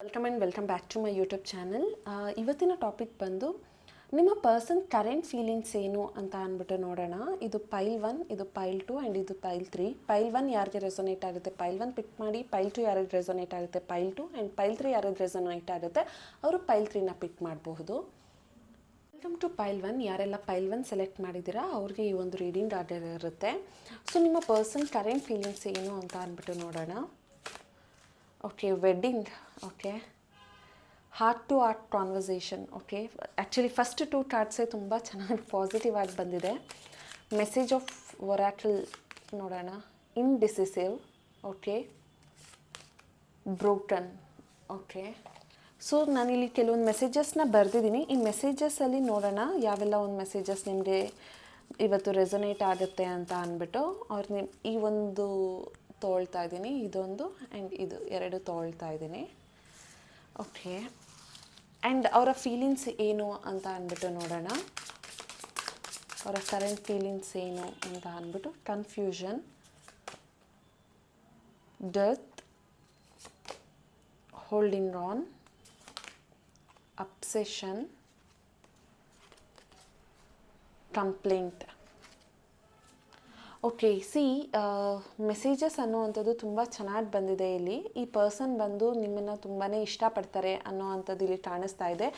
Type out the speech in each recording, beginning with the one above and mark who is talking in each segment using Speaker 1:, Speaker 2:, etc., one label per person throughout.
Speaker 1: Welcome and welcome back to my YouTube channel ಇವತ್ತಿನ topic ಬಂದು ನಿಮ್ಮ ಪರ್ಸನ್ ಕರೆಂಟ್ ಫೀಲಿಂಗ್ಸ್ ಏನು ಅಂತ ಅಂದ್ಬಿಟ್ಟು ನೋಡೋಣ. ಇದು ಪೈಲ್ ಒನ್ ಇದು ಪೈಲ್ ಟು ಆ್ಯಂಡ್ ಇದು ಪೈಲ್ ತ್ರೀ ಪೈಲ್ ಒನ್ ಯಾರಿಗೆ ರೆಸೊನೇಟ್ ಆಗುತ್ತೆ? ಪೈಲ್ ಒನ್ ಪಿಕ್ ಮಾಡಿ ಪೈಲ್ ಟು ಯಾರಿಗೆ ರೆಸೊನೇಟ್ ಆಗುತ್ತೆ? Pile two and pile three ಯಾರಿಗೆ ರೆಸೊನೇಟ್ ಆಗುತ್ತೆ? ಅವರು ಪೈಲ್ ತ್ರೀನ ಪಿಕ್ ಮಾಡಬಹುದು. ವೆಲ್ಕಮ್ ಟು ಪೈಲ್ ಒನ್ ಯಾರೆಲ್ಲ ಪೈಲ್ ಒನ್ ಸೆಲೆಕ್ಟ್ ಮಾಡಿದ್ದೀರಾ, ಅವ್ರಿಗೆ ಈ ಒಂದು ರೀಡಿಂಗ್ ಆರ್ಡರ್ ಇರುತ್ತೆ. ಸೊ ನಿಮ್ಮ ಪರ್ಸನ್ ಕರೆಂಟ್ ಫೀಲಿಂಗ್ಸ್ ಏನು ಅಂತ ಅಂದ್ಬಿಟ್ಟು ನೋಡೋಣ. Okay wedding okay heart to heart conversation okay actually first two ಕಾರ್ಡ್ಸೇ ತುಂಬ ಚೆನ್ನಾಗಿ ಪಾಸಿಟಿವ್ ಆಗಿ ಬಂದಿದೆ ಮೆಸೇಜ್ ಆಫ್ ವೊರಾಟಲ್ ನೋಡೋಣ indecisive okay broken okay so ನಾನಿಲ್ಲಿ ಕೆಲವೊಂದು ಮೆಸೇಜಸ್ನ ಬರೆದಿದ್ದೀನಿ ಈ ಮೆಸೇಜಸ್ಸಲ್ಲಿ ನೋಡೋಣ ಯಾವೆಲ್ಲ ಒಂದು ಮೆಸೇಜಸ್ ನಿಮಗೆ ಇವತ್ತು ರೆಸೊನೇಟ್ ಆಗುತ್ತೆ ಅಂತ ಅಂದ್ಬಿಟ್ಟು ಅವ್ರು ನಿಮ್ಮ ಈ ಒಂದು ತೊಗೊಳ್ತಾ ಇದ್ದೀನಿ. ಇದೊಂದು ಆ್ಯಂಡ್ ಇದು ಎರಡು ತೋಳ್ತಾ ಇದ್ದೀನಿ. ಓಕೆ ಆ್ಯಂಡ್ ಅವರ ಫೀಲಿಂಗ್ಸ್ ಏನು ಅಂತ ಅಂದ್ಬಿಟ್ಟು ನೋಡೋಣ. ಅವರ ಕರೆಂಟ್ ಫೀಲಿಂಗ್ಸ್ ಏನು ಅಂತ ಅಂದ್ಬಿಟ್ಟು confusion death holding on obsession complaint okay C messages ಅನ್ನುವಂಥದ್ದು ತುಂಬ ಚೆನ್ನಾಗಿ ಬಂದಿದೆ ಇಲ್ಲಿ. ಈ ಪರ್ಸನ್ ಬಂದು ನಿಮ್ಮನ್ನು ತುಂಬಾ ಇಷ್ಟಪಡ್ತಾರೆ ಅನ್ನೋ ಅಂಥದ್ದು ಇಲ್ಲಿ ಕಾಣಿಸ್ತಾ ಇದೆ.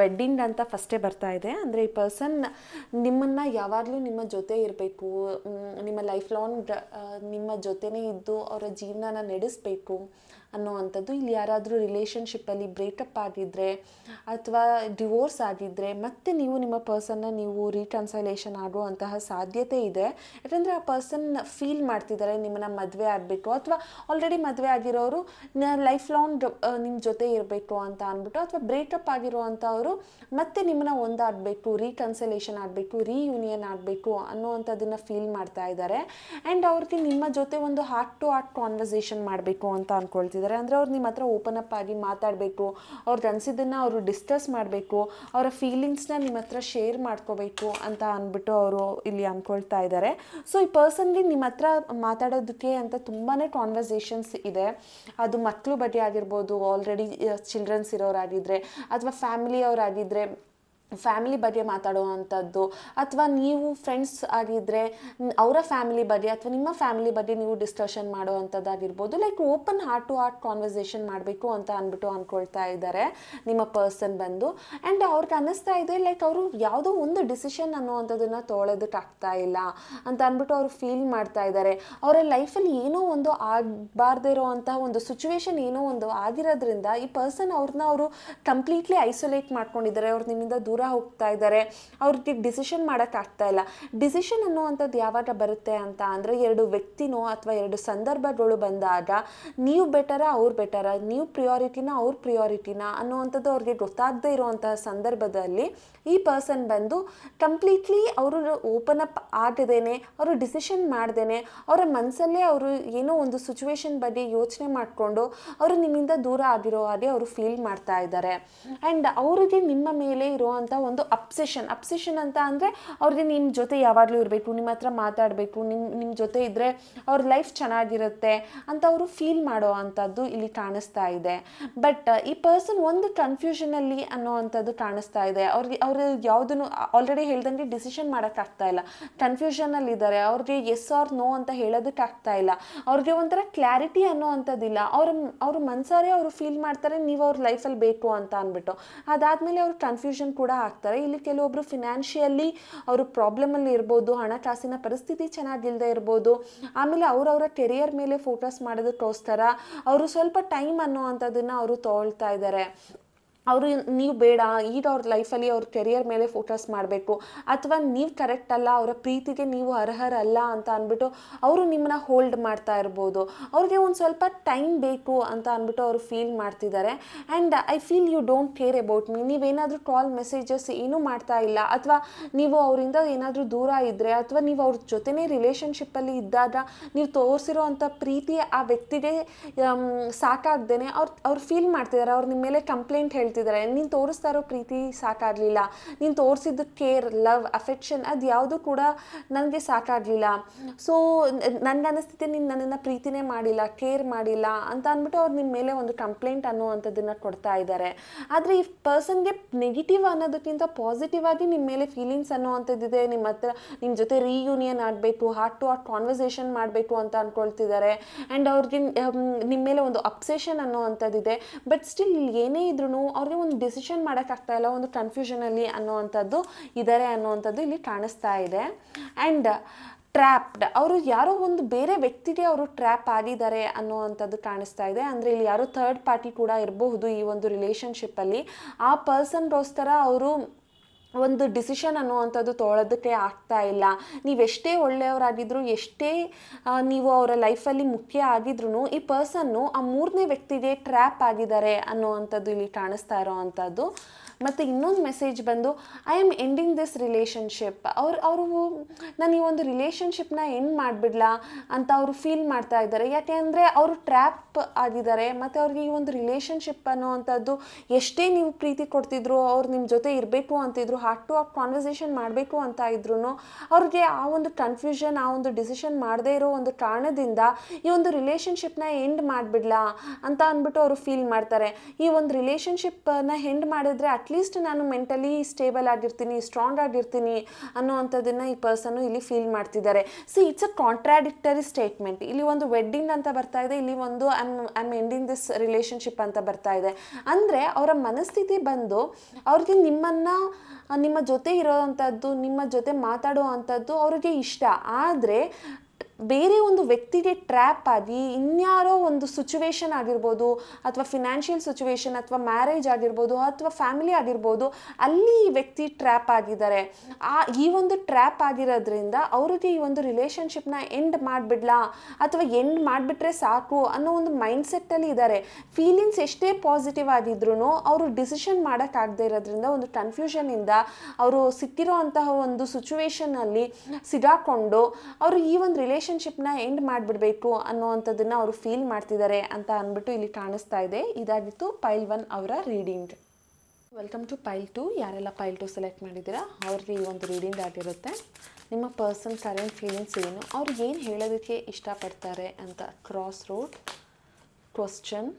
Speaker 1: ವೆಡ್ಡಿಂಗ್ ಅಂತ ಫಸ್ಟೇ ಬರ್ತಾ ಇದೆ. ಅಂದರೆ ಈ ಪರ್ಸನ್ ನಿಮ್ಮನ್ನು ಯಾವಾಗಲೂ ನಿಮ್ಮ ಜೊತೆ ಇರಬೇಕು. ನಿಮ್ಮ ಲೈಫ್ ಲಾಂಗ್ ನಿಮ್ಮ ಜೊತೆನೇ ಇದ್ದು ಅವರ ಜೀವನನ ನಡೆಸಬೇಕು. ಅನ್ನೋ ಅಂಥದ್ದು ಇಲ್ಲಿ ಯಾರಾದರೂ ರಿಲೇಷನ್ಶಿಪ್ಪಲ್ಲಿ ಬ್ರೇಕಪ್ ಆಗಿದ್ದರೆ ಅಥವಾ ಡಿವೋರ್ಸ್ ಆಗಿದ್ದರೆ ಮತ್ತೆ ನೀವು ನಿಮ್ಮ ಪರ್ಸನ್ನ ನೀವು ರೀಕನ್ಸಲೇಷನ್ ಆಗುವಂತಹ ಸಾಧ್ಯತೆ ಇದೆ. ಯಾಕಂದರೆ ಆ ಪರ್ಸನ್ ಫೀಲ್ ಮಾಡ್ತಿದ್ದಾರೆ ನಿಮ್ಮನ್ನ ಮದುವೆ ಆಗಬೇಕು ಅಥವಾ ಆಲ್ರೆಡಿ ಮದುವೆ ಆಗಿರೋರು ಲೈಫ್ ಲಾಂಗ್ ನಿಮ್ಮ ಜೊತೆ ಇರಬೇಕು ಅಂತ ಅಂದ್ಬಿಟ್ಟು ಅಥವಾ ಬ್ರೇಕಪ್ ಆಗಿರುವಂಥವರು ಮತ್ತೆ ನಿಮ್ಮನ್ನ ಒಂದಾಗಬೇಕು ರೀಕನ್ಸಲೇಷನ್ ಆಗಬೇಕು ರೀಯೂನಿಯನ್ ಆಗಬೇಕು ಅನ್ನುವಂಥದ್ದನ್ನು ಫೀಲ್ ಮಾಡ್ತಾ ಇದ್ದಾರೆ ಆ್ಯಂಡ್ ಅವ್ರಿಗೆ ನಿಮ್ಮ ಜೊತೆ ಒಂದು ಹಾರ್ಟ್ ಟು ಹಾರ್ಟ್ ಕಾನ್ವರ್ಸೇಷನ್ ಮಾಡಬೇಕು ಅಂತ ಅಂದ್ಕೊಳ್ತಿದ್ದಾರೆ ಅಂದರೆ ಅವ್ರು ನಿಮ್ಮ ಹತ್ರ ಓಪನ್ ಅಪ್ ಆಗಿ ಮಾತಾಡಬೇಕು ಅವ್ರದ್ದು ಅನಿಸಿದ್ದನ್ನು ಅವರು ಡಿಸ್ಕಸ್ ಮಾಡಬೇಕು, ಅವರ ಫೀಲಿಂಗ್ಸ್ನ ನಿಮ್ಮ ಹತ್ರ ಶೇರ್ ಮಾಡ್ಕೋಬೇಕು ಅಂತ ಅಂದ್ಬಿಟ್ಟು ಅವರು ಇಲ್ಲಿ ಅಂದ್ಕೊಳ್ತಾ ಇದ್ದಾರೆ ಸೊ ಈ ಪರ್ಸನ್ಲಿ ನಿಮ್ಮ ಹತ್ರ ಮಾತಾಡೋದಕ್ಕೆ ಅಂತ ತುಂಬಾ ಕಾನ್ವರ್ಸೇಷನ್ಸ್ ಇದೆ. ಅದು ಮಕ್ಕಳು ಬಗ್ಗೆ ಆಗಿರ್ಬೋದು ಆಲ್ರೆಡಿ ಚಿಲ್ಡ್ರನ್ಸ್ ಇರೋರಾಗಿದ್ದರೆ ಅಥವಾ ಫ್ಯಾಮಿಲಿ ಅವರಾಗಿದ್ದರೆ ಫ್ಯಾಮಿಲಿ ಬಗ್ಗೆ ಮಾತಾಡುವಂಥದ್ದು ಅಥವಾ ನೀವು ಫ್ರೆಂಡ್ಸ್ ಆಗಿದ್ದರೆ ಅವರ ಫ್ಯಾಮಿಲಿ ಬಗ್ಗೆ ಅಥವಾ ನಿಮ್ಮ ಫ್ಯಾಮಿಲಿ ಬಗ್ಗೆ ನೀವು discussion ಮಾಡುವಂಥದ್ದಾಗಿರ್ಬೋದು, like open heart to heart conversation ಮಾಡಬೇಕು ಅಂತ ಅಂದ್ಬಿಟ್ಟು ಅಂದ್ಕೊಳ್ತಾ ಇದ್ದಾರೆ ನಿಮ್ಮ ಪರ್ಸನ್ ಬಂದು. ಆ್ಯಂಡ್ ಅವ್ರಿಗೆ ಅನ್ನಿಸ್ತಾ ಇದೆ, ಲೈಕ್ ಅವರು ಯಾವುದೋ ಒಂದು ಡಿಸಿಷನ್ ಅನ್ನುವಂಥದ್ದನ್ನು ತೊಗೊಳೋದಕ್ಕಾಗ್ತಾ ಇಲ್ಲ ಅಂತ ಅಂದ್ಬಿಟ್ಟು ಅವರು ಫೀಲ್ ಮಾಡ್ತಾ ಇದ್ದಾರೆ. ಅವರ ಲೈಫಲ್ಲಿ ಏನೋ ಒಂದು ಆಗಬಾರ್ದೇ ಇರೋವಂತಹ ಒಂದು ಸಿಚುವೇಶನ್ ಏನೋ ಒಂದು ಆಗಿರೋದ್ರಿಂದ ಈ ಪರ್ಸನ್ ಅವ್ರನ್ನ ಅವರು ಕಂಪ್ಲೀಟ್ಲಿ ಐಸೋಲೇಟ್ ಮಾಡ್ಕೊಂಡಿದ್ದಾರೆ. ಅವ್ರು ನಿಮ್ಮಿಂದ ದೂರ ಹೋಗ್ತಾ ಇದ್ದಾರೆ. ಅವ್ರಿಗೆ ಡಿಸಿಷನ್ ಮಾಡೋಕ್ಕಾಗ್ತಾ ಇಲ್ಲ. ಡಿಸಿಷನ್ ಅನ್ನುವಂಥದ್ದು ಯಾವಾಗ ಬರುತ್ತೆ ಅಂತ ಅಂದರೆ ಎರಡು ವ್ಯಕ್ತಿನೋ ಅಥವಾ ಎರಡು ಸಂದರ್ಭಗಳು ಬಂದಾಗ ನೀವು ಬೆಟರ ಅವ್ರು ಬೆಟರ ನೀವು ಪ್ರಿಯಾರಿಟಿನ ಅವ್ರ ಪ್ರಿಯಾರಿಟಿನ ಅನ್ನುವಂಥದ್ದು ಅವ್ರಿಗೆ ಗೊತ್ತಾಗದೇ ಇರುವಂತಹ ಸಂದರ್ಭದಲ್ಲಿ ಈ ಪರ್ಸನ್ ಬಂದು ಕಂಪ್ಲೀಟ್ಲಿ ಅವರು ಓಪನ್ ಅಪ್ ಆಗದೇನೆ ಅವರು ಡಿಸಿಷನ್ ಮಾಡ್ದೇನೆ, ಅವರ ಮನಸ್ಸಲ್ಲೇ ಅವರು ಏನೋ ಒಂದು ಸಿಚುವೇಶನ್ ಬಗ್ಗೆ ಯೋಚನೆ ಮಾಡಿಕೊಂಡು ಅವರು ನಿಮ್ಮಿಂದ ದೂರ ಆಗಿರೋ ಹಾಗೆ ಅವರು ಫೀಲ್ ಮಾಡ್ತಾ ಇದ್ದಾರೆ. ಆ್ಯಂಡ್ ಅವರಿಗೆ ನಿಮ್ಮ ಮೇಲೆ ಇರುವಂಥ ಒಂದು ಅಪ್ಸೆಷನ್ ಅಪ್ಸೆಷನ್ ಅಂತ ಅಂದರೆ ಅವ್ರಿಗೆ ನಿಮ್ಮ ಜೊತೆ ಯಾವಾಗಲೂ ಇರಬೇಕು ನಿಮ್ಮ ಹತ್ರ ಮಾತಾಡಬೇಕು ನಿಮ್ಮ ನಿಮ್ಮ ಜೊತೆ ಇದ್ದರೆ ಅವ್ರ ಲೈಫ್ ಚೆನ್ನಾಗಿರುತ್ತೆ ಅಂತ ಅವರು ಫೀಲ್ ಮಾಡೋ ಅಂಥದ್ದು ಇಲ್ಲಿ ಕಾಣಿಸ್ತಾ ಇದೆ. ಬಟ್ ಈ ಪರ್ಸನ್ ಒಂದು ಕನ್ಫ್ಯೂಷನಲ್ಲಿ ಅನ್ನೋವಂಥದ್ದು ಕಾಣಿಸ್ತಾ ಇದೆ. ಅವ್ರಿಗೆ, ಅವರು ಯಾವುದನ್ನು ಆಲ್ರೆಡಿ ಹೇಳ್ದಂಗೆ ಡಿಸಿಷನ್ ಮಾಡೋಕ್ಕಾಗ್ತಾ ಇಲ್ಲ. ಕನ್ಫ್ಯೂಷನಲ್ಲಿ ಇದ್ದಾರೆ ಅವ್ರಿಗೆ ಎಸ್ ಆರ್ ನೋ ಅಂತ ಹೇಳೋದಕ್ಕಾಗ್ತಾ ಇಲ್ಲ. ಅವ್ರಿಗೆ ಒಂಥರ ಕ್ಲಾರಿಟಿ ಅನ್ನೋ ಅಂಥದ್ದಿಲ್ಲ ಅವ್ರ ಅವ್ರ ಮನ್ಸಾರೆ ಅವರು ಫೀಲ್ ಮಾಡ್ತಾರೆ, ನೀವು ಅವ್ರ ಲೈಫಲ್ಲಿ ಬೇಕು ಅಂತ ಅಂದ್ಬಿಟ್ಟು ಅದಾದಮೇಲೆ ಅವ್ರು ಕನ್ಫ್ಯೂಷನ್ ಕೂಡ ಆಗ್ತಾರೆ. ಇಲ್ಲಿ ಕೆಲವೊಬ್ರು ಫಿನಾನ್ಷಿಯಲಿ ಅವರು ಪ್ರಾಬ್ಲಮಲ್ಲಿ ಇರ್ಬೋದು ಹಣಕಾಸಿನ ಪರಿಸ್ಥಿತಿ ಚೆನ್ನಾಗಿಲ್ಲದೆ ಇರ್ಬೋದು, ಆಮೇಲೆ ಅವರವರ ಕೆರಿಯರ್ ಮೇಲೆ ಫೋಕಸ್ ಮಾಡೋದಕ್ಕೋಸ್ಕರ ಅವರು ಸ್ವಲ್ಪ ಟೈಮ್ ಅನ್ನೋ ಅಂಥದ್ದನ್ನು ಅವರು ತೊಗೊಳ್ತಾ ಇದ್ದಾರೆ ಅವರು ನೀವು ಬೇಡ ಈಗ ಅವ್ರ ಲೈಫಲ್ಲಿ ಅವ್ರ ಕೆರಿಯರ್ ಮೇಲೆ ಫೋಕಸ್ ಮಾಡಬೇಕು. ಅಥವಾ ನೀವು ಕರೆಕ್ಟ್ ಅಲ್ಲ, ಅವರ ಪ್ರೀತಿಗೆ ನೀವು ಅರ್ಹರಲ್ಲ ಅಂತ ಅಂದ್ಬಿಟ್ಟು ಅವರು ನಿಮ್ಮನ್ನ ಹೋಲ್ಡ್ ಮಾಡ್ತಾ ಇರ್ಬೋದು. ಅವ್ರಿಗೆ ಒಂದು ಸ್ವಲ್ಪ ಟೈಮ್ ಬೇಕು ಅಂತ ಅಂದ್ಬಿಟ್ಟು ಅವರು ಫೀಲ್ ಮಾಡ್ತಿದ್ದಾರೆ and I feel you don't care about me ನೀವೇನಾದರೂ ಕಾಲ್ ಮೆಸೇಜಸ್ ಏನೂ ಮಾಡ್ತಾ ಇಲ್ಲ, ಅಥವಾ ನೀವು ಅವರಿಂದ ಏನಾದರೂ ದೂರ ಇದ್ದರೆ ಅಥವಾ ನೀವು ಅವ್ರ ಜೊತೆನೇ ರಿಲೇಷನ್ಶಿಪ್ಪಲ್ಲಿ ಇದ್ದಾಗ ನೀವು ತೋರಿಸಿರೋ ಅಂಥ ಪ್ರೀತಿ ಆ ವ್ಯಕ್ತಿಗೆ ಸಾಕಾಗ್ದೇ ಅವ್ರು ಅವ್ರು ಫೀಲ್ ಮಾಡ್ತಿದ್ದಾರೆ ಅವ್ರು ನಿಮ್ಮ ಮೇಲೆ ಕಂಪ್ಲೇಂಟ್ ಹೇಳ್ತಾರೆ ಹೇಳ್ತಿದ್ದಾರೆ, ನೀನು ತೋರಿಸ್ತಾ ಇರೋ ಪ್ರೀತಿ ಸಾಕಾಗಲಿಲ್ಲ ನೀನು ತೋರಿಸಿದ್ದು ಕೇರ್ ಲವ್ ಅಫೆಕ್ಷನ್ ಅದು ಯಾವುದು ಕೂಡ ನನಗೆ ಸಾಕಾಗಲಿಲ್ಲ ಸೊ ನನಗೆ ಅನಿಸ್ತಿದೆ ನೀನು ನನ್ನನ್ನು ಪ್ರೀತಿನೇ ಮಾಡಿಲ್ಲ ಕೇರ್ ಮಾಡಿಲ್ಲ ಅಂತ ಅಂದ್ಬಿಟ್ಟು ಅವ್ರು ನಿಮ್ಮ ಮೇಲೆ ಒಂದು ಕಂಪ್ಲೇಂಟ್ ಅನ್ನುವಂಥದ್ದನ್ನು ಕೊಡ್ತಾ ಇದ್ದಾರೆ. ಆದರೆ ಈ ಪರ್ಸನ್ಗೆ ನೆಗೆಟಿವ್ ಅನ್ನೋದಕ್ಕಿಂತ ಪಾಸಿಟಿವ್ ಆಗಿ ನಿಮ್ಮ ಮೇಲೆ ಫೀಲಿಂಗ್ಸ್ ಅನ್ನುವಂಥದ್ದಿದೆ. ನಿಮ್ಮ ಹತ್ರ ನಿಮ್ಮ ಜೊತೆ ರೀಯೂನಿಯನ್ ಆಗಬೇಕು ಹಾರ್ಟ್ ಟು ಹಾರ್ಟ್ ಕಾನ್ವರ್ಸೇಷನ್ ಮಾಡಬೇಕು ಅಂತ ಅಂದ್ಕೊಳ್ತಿದ್ದಾರೆ ಆ್ಯಂಡ್ ಅವ್ರಿಗೆ ನಿಮ್ಮ ಮೇಲೆ ಒಂದು ಅಪ್ಸೆಷನ್ ಅನ್ನೋವಂಥದ್ದಿದೆ. ಬಟ್ ಸ್ಟಿಲ್ ಏನೇ ಇದ್ರೂ ಅವ್ರಿಗೆ ಒಂದು ಡಿಸಿಷನ್ ಮಾಡೋಕ್ಕಾಗ್ತಾ ಇಲ್ಲ, ಒಂದು ಕನ್ಫ್ಯೂಷನಲ್ಲಿ ಅನ್ನೋವಂಥದ್ದು ಇದ್ದಾರೆ ಅನ್ನೋವಂಥದ್ದು ಇಲ್ಲಿ ಕಾಣಿಸ್ತಾ ಇದೆ. ಆ್ಯಂಡ್ ಟ್ರ್ಯಾಪ್ಡ್ ಅವರು ಯಾರೋ ಒಂದು ಬೇರೆ ವ್ಯಕ್ತಿಗೆ ಅವರು ಟ್ರ್ಯಾಪ್ ಆಗಿದ್ದಾರೆ ಅನ್ನೋವಂಥದ್ದು ಕಾಣಿಸ್ತಾ ಇದೆ. ಅಂದರೆ ಇಲ್ಲಿ ಯಾರೋ ಥರ್ಡ್ ಪಾರ್ಟಿ ಕೂಡ ಇರಬಹುದು ಈ ಒಂದು ರಿಲೇಷನ್ಶಿಪ್ಪಲ್ಲಿ ಆ ಪರ್ಸನ್ಗೋಸ್ಕರ ಅವರು ಒಂದು ಡಿಸಿಷನ್ ಅನ್ನುವಂಥದ್ದು ತೊಗೊಳೋದಕ್ಕೆ ಆಗ್ತಾ ಇಲ್ಲ. ನೀವೆಷ್ಟೇ ಒಳ್ಳೆಯವರಾಗಿದ್ದರೂ ಎಷ್ಟೇ ನೀವು ಅವರ ಲೈಫಲ್ಲಿ ಮುಖ್ಯ ಆಗಿದ್ರು ಈ ಪರ್ಸನ್ನು ಆ ಮೂರನೇ ವ್ಯಕ್ತಿಗೆ ಟ್ರ್ಯಾಪ್ ಆಗಿದ್ದಾರೆ ಅನ್ನುವಂಥದ್ದು ಇಲ್ಲಿ ಕಾಣಿಸ್ತಾ ಇರೋವಂಥದ್ದು. ಮತ್ತು ಇನ್ನೊಂದು ಮೆಸೇಜ್ ಬಂದು I am ending this relationship ಅವ್ರು, ಅವರು, ನಾನು ಈ ಒಂದು ರಿಲೇಷನ್ಶಿಪ್ನ ಎಂಡ್ ಮಾಡಿಬಿಡ್ಲಾ? ಅಂತ ಅವರು ಫೀಲ್ ಮಾಡ್ತಾ ಇದ್ದಾರೆ. ಯಾಕೆ ಅಂದರೆ ಅವರು ಟ್ರ್ಯಾಪ್ ಆಗಿದ್ದಾರೆ. ಮತ್ತು ಅವ್ರಿಗೆ ಈ ಒಂದು ರಿಲೇಷನ್ಶಿಪ್ ಅನ್ನೋವಂಥದ್ದು ಎಷ್ಟೇ ನೀವು ಪ್ರೀತಿ ಕೊಡ್ತಿದ್ರು, ಅವ್ರು ನಿಮ್ಮ ಜೊತೆ ಇರಬೇಕು ಅಂತಿದ್ರು ಹಾರ್ಟ್ ಟು ಹಾರ್ಟ್ ಕಾನ್ವರ್ಸೇಷನ್ ಮಾಡಬೇಕು ಅಂತ ಇದ್ರು ಅವ್ರಿಗೆ ಆ ಒಂದು ಕನ್ಫ್ಯೂಷನ್ ಆ ಒಂದು ಡಿಸಿಷನ್ ಮಾಡದೇ ಇರೋ ಒಂದು ಕಾರಣದಿಂದ ಈ ಒಂದು ರಿಲೇಷನ್ಶಿಪ್ನ ಎಂಡ್ ಮಾಡಿಬಿಡ್ಲಾ ಅಂತ ಅಂದ್ಬಿಟ್ಟು ಅವರು ಫೀಲ್ ಮಾಡ್ತಾರೆ. ಈ ಒಂದು ರಿಲೇಷನ್ಶಿಪ್ನ ಎಂಡ್ ಮಾಡಿದ್ರೆ ಅಟ್ಲೀಸ್ಟ್ ನಾನು ಮೆಂಟಲಿ ಸ್ಟೇಬಲ್ ಆಗಿರ್ತೀನಿ, ಸ್ಟ್ರಾಂಗ್ ಆಗಿರ್ತೀನಿ ಅನ್ನೋವಂಥದ್ದನ್ನು ಈ ಪರ್ಸನ್ನು ಇಲ್ಲಿ ಫೀಲ್ ಮಾಡ್ತಿದ್ದಾರೆ. So it's a contradictory statement ಇಲ್ಲಿ ಒಂದು ವೆಡ್ಡಿಂಗ್ ಅಂತ ಬರ್ತಾ ಇದೆ, ಇಲ್ಲಿ ಒಂದು I I'm ending this relationship ಅಂತ ಬರ್ತಾ ಇದೆ. ಅಂದರೆ ಅವರ ಮನಸ್ಥಿತಿ ಬಂದು ಅವ್ರಿಗೆ ನಿಮ್ಮನ್ನು, ನಿಮ್ಮ ಜೊತೆ ಇರೋವಂಥದ್ದು, ನಿಮ್ಮ ಜೊತೆ ಮಾತಾಡುವಂಥದ್ದು ಅವರಿಗೆ ಇಷ್ಟ. ಆದರೆ ಬೇರೆ ಒಂದು ವ್ಯಕ್ತಿಗೆ ಟ್ರ್ಯಾಪ್ ಆಗಿ ಇನ್ಯಾರೋ ಒಂದು ಸಿಚುವೇಶನ್ ಆಗಿರ್ಬೋದು, ಅಥವಾ ಫಿನಾನ್ಷಿಯಲ್ ಸಿಚುವೇಶನ್ ಅಥವಾ ಮ್ಯಾರೇಜ್ ಆಗಿರ್ಬೋದು, ಅಥವಾ ಫ್ಯಾಮಿಲಿ ಆಗಿರ್ಬೋದು, ಅಲ್ಲಿ ಈ ವ್ಯಕ್ತಿ ಟ್ರ್ಯಾಪ್ ಆಗಿದ್ದಾರೆ. ಆ, ಈ ಒಂದು ಟ್ರ್ಯಾಪ್ ಆಗಿರೋದ್ರಿಂದ ಅವರಿಗೆ ಈ ಒಂದು ರಿಲೇಷನ್ಶಿಪ್ನ ಎಂಡ್ ಮಾಡಿಬಿಡ್ಲಾ? ಅಥವಾ ಎಂಡ್ ಮಾಡಿಬಿಟ್ರೆ ಸಾಕು ಅನ್ನೋ ಒಂದು ಮೈಂಡ್ಸೆಟ್ಟಲ್ಲಿ ಇದ್ದಾರೆ. ಫೀಲಿಂಗ್ಸ್ ಎಷ್ಟೇ ಪಾಸಿಟಿವ್ ಆಗಿದ್ರು ಅವರು ಡಿಸಿಷನ್ ಮಾಡೋಕ್ಕಾಗದೇ ಇರೋದ್ರಿಂದ ಒಂದು ಕನ್ಫ್ಯೂಷನಿಂದ ಅವರು ಸಿಕ್ಕಿರೋ ಅಂತಹ ಒಂದು ಸಿಚುವೇಶನಲ್ಲಿ ಸಿಗಾಕೊಂಡು ಅವರು ಈ ಒಂದು ರಿಲೇಷನ್ಶಿಪ್ನ ಎಂಡ್ ಮಾಡಿಬಿಡ್ಬೇಕು ಅನ್ನೋವಂಥದ್ದನ್ನು ಅವರು ಫೀಲ್ ಮಾಡ್ತಿದ್ದಾರೆ ಅಂತ ಅಂದ್ಬಿಟ್ಟು ಇಲ್ಲಿ ಕಾಣಿಸ್ತಾ ಇದೆ. ಇದಾಗಿತ್ತು ಪೈಲ್ ಒನ್ ಅವರ reading welcome to pile two ಯಾರೆಲ್ಲ ಪೈಲ್ ಟು ಸೆಲೆಕ್ಟ್ ಮಾಡಿದ್ದೀರಾ? ಅವ್ರಿಗೆ ಈ ಒಂದು ರೀಡಿಂಗ್ ಆಗಿರುತ್ತೆ. ನಿಮ್ಮ ಪರ್ಸನ್ ಕರೆಂಟ್ ಫೀಲಿಂಗ್ಸ್ ಏನು? ಅವ್ರು ಏನು ಹೇಳೋದಕ್ಕೆ ಇಷ್ಟಪಡ್ತಾರೆ ಅಂತ cross road question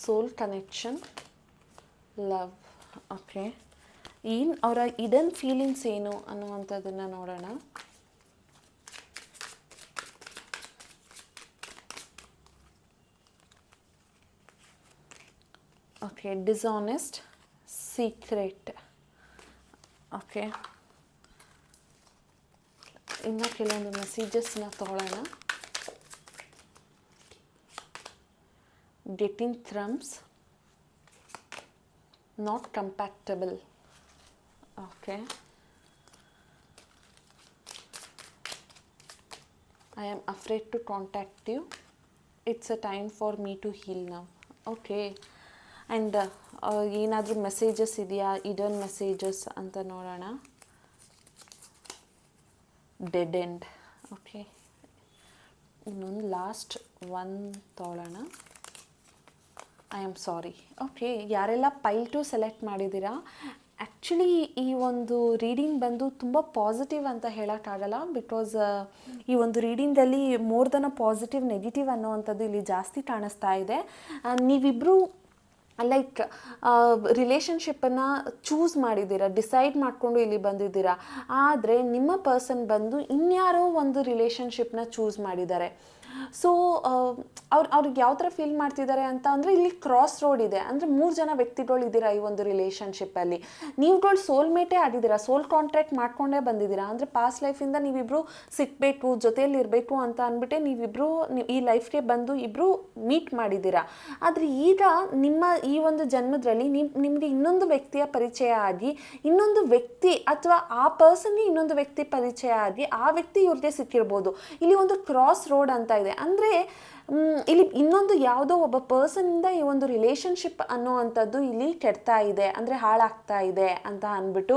Speaker 1: soul connection love okay ಏನು ಅವರ ಇಡನ್ ಫೀಲಿಂಗ್ಸ್ ಏನು ಅನ್ನುವಂಥದ್ದನ್ನು ನೋಡೋಣ. ಓಕೆ ಡಿಸಾನೆಸ್ಟ್ ಸೀಕ್ರೆಟ್ ಓಕೆ ಇನ್ನು ಕೆಲವೊಂದು ಮೆಸೇಜಸ್ನ ತಗೊಳ್ಳೋಣ getting ಥ್ರಮ್ಸ್ not compatible okay i am afraid to contact you it's a time for me to heal now okay And ಏನಾದರೂ messages ಇದೆಯಾ? ಇಡನ್ ಮೆಸೇಜಸ್ ಅಂತ ನೋಡೋಣ. ಡೆಡ್ ಎಂಡ್ ಓಕೆ ಇನ್ನೊಂದು ಲಾಸ್ಟ್ ಒನ್ ತೊಗೊಳ್ಳೋಣ I am sorry okay ಯಾರೆಲ್ಲ pile two select ಮಾಡಿದ್ದೀರಾ? Actually ಈ ಒಂದು ರೀಡಿಂಗ್ ಬಂದು ತುಂಬ ಪಾಸಿಟಿವ್ ಅಂತ ಹೇಳೋಕ್ಕಾಗಲ್ಲ ಬಿಕಾಸ್ ಈ ಒಂದು ರೀಡಿಂಗಲ್ಲಿ more than a positive negative ಅನ್ನೋವಂಥದ್ದು ಇಲ್ಲಿ ಜಾಸ್ತಿ ಕಾಣಿಸ್ತಾ ಇದೆ. ಆ, ನೀವಿಬ್ಬರು ಲೈಕ್ ರಿಲೇಷನ್ಶಿಪ್ಪನ್ನು ಚೂಸ್ ಮಾಡಿದ್ದೀರಾ ಡಿಸೈಡ್ ಮಾಡಿಕೊಂಡು ಇಲ್ಲಿ ಬಂದಿದ್ದೀರಾ. ಆದರೆ ನಿಮ್ಮ ಪರ್ಸನ್ ಬಂದು ಇನ್ಯಾರೋ ಒಂದು ರಿಲೇಷನ್ಶಿಪ್ನ ಚೂಸ್ ಮಾಡಿದ್ದಾರೆ. ಸೊ ಅವ್ರು, ಅವ್ರಿಗೆ ಯಾವ ಥರ ಫೀಲ್ ಮಾಡ್ತಿದ್ದಾರೆ ಅಂತ ಅಂದರೆ ಇಲ್ಲಿ ಕ್ರಾಸ್ ರೋಡ್ ಇದೆ. ಅಂದರೆ ಮೂರು ಜನ ವ್ಯಕ್ತಿಗಳು ಇದ್ದೀರಾ ಈ ಒಂದು ರಿಲೇಷನ್ಶಿಪ್ಪಲ್ಲಿ ನೀವುಗಳು ಸೋಲ್ಮೇಟೇ ಆಗಿದ್ದೀರಾ ಸೋಲ್ ಕಾಂಟ್ರಾಕ್ಟ್ ಮಾಡ್ಕೊಂಡೇ ಬಂದಿದ್ದೀರಾ, ಅಂದರೆ ಪಾಸ್ಟ್ ಲೈಫಿಂದ ನೀವಿಬ್ಬರು ಸಿಕ್ಕಬೇಕು ಜೊತೆಯಲ್ಲಿ ಇರಬೇಕು ಅಂತ ಅಂದ್ಬಿಟ್ಟೆ ನೀವಿಬ್ಬರು ಈ ಲೈಫ್ಗೆ ಬಂದು ಇಬ್ಬರು ಮೀಟ್ ಮಾಡಿದ್ದೀರಾ. ಆದರೆ ಈಗ ನಿಮ್ಮ ಈ ಒಂದು ಜನ್ಮದಲ್ಲಿ ನಿಮ್, ನಿಮಗೆ ಇನ್ನೊಂದು ವ್ಯಕ್ತಿಯ ಪರಿಚಯ ಆಗಿ, ಇನ್ನೊಂದು ವ್ಯಕ್ತಿ ಅಥವಾ ಆ ಪರ್ಸನ್ಗೆ ಇನ್ನೊಂದು ವ್ಯಕ್ತಿ ಪರಿಚಯ ಆಗಿ ಆ ವ್ಯಕ್ತಿ ಇವ್ರಿಗೆ ಸಿಕ್ಕಿರ್ಬೋದು. ಇಲ್ಲಿ ಒಂದು ಕ್ರಾಸ್ ರೋಡ್ ಅಂತ ಇದೆ. ಅಂದರೆ ಇಲ್ಲಿ ಇನ್ನೊಂದು ಯಾವುದೋ ಒಬ್ಬ ಪರ್ಸನಿಂದ ಈ ಒಂದು ರಿಲೇಷನ್ಶಿಪ್ ಅನ್ನುವಂಥದ್ದು ಇಲ್ಲಿ ಕೆಡ್ತಾ ಇದೆ, ಅಂದರೆ ಹಾಳಾಗ್ತಾ ಇದೆ ಅಂತ ಅಂದ್ಬಿಟ್ಟು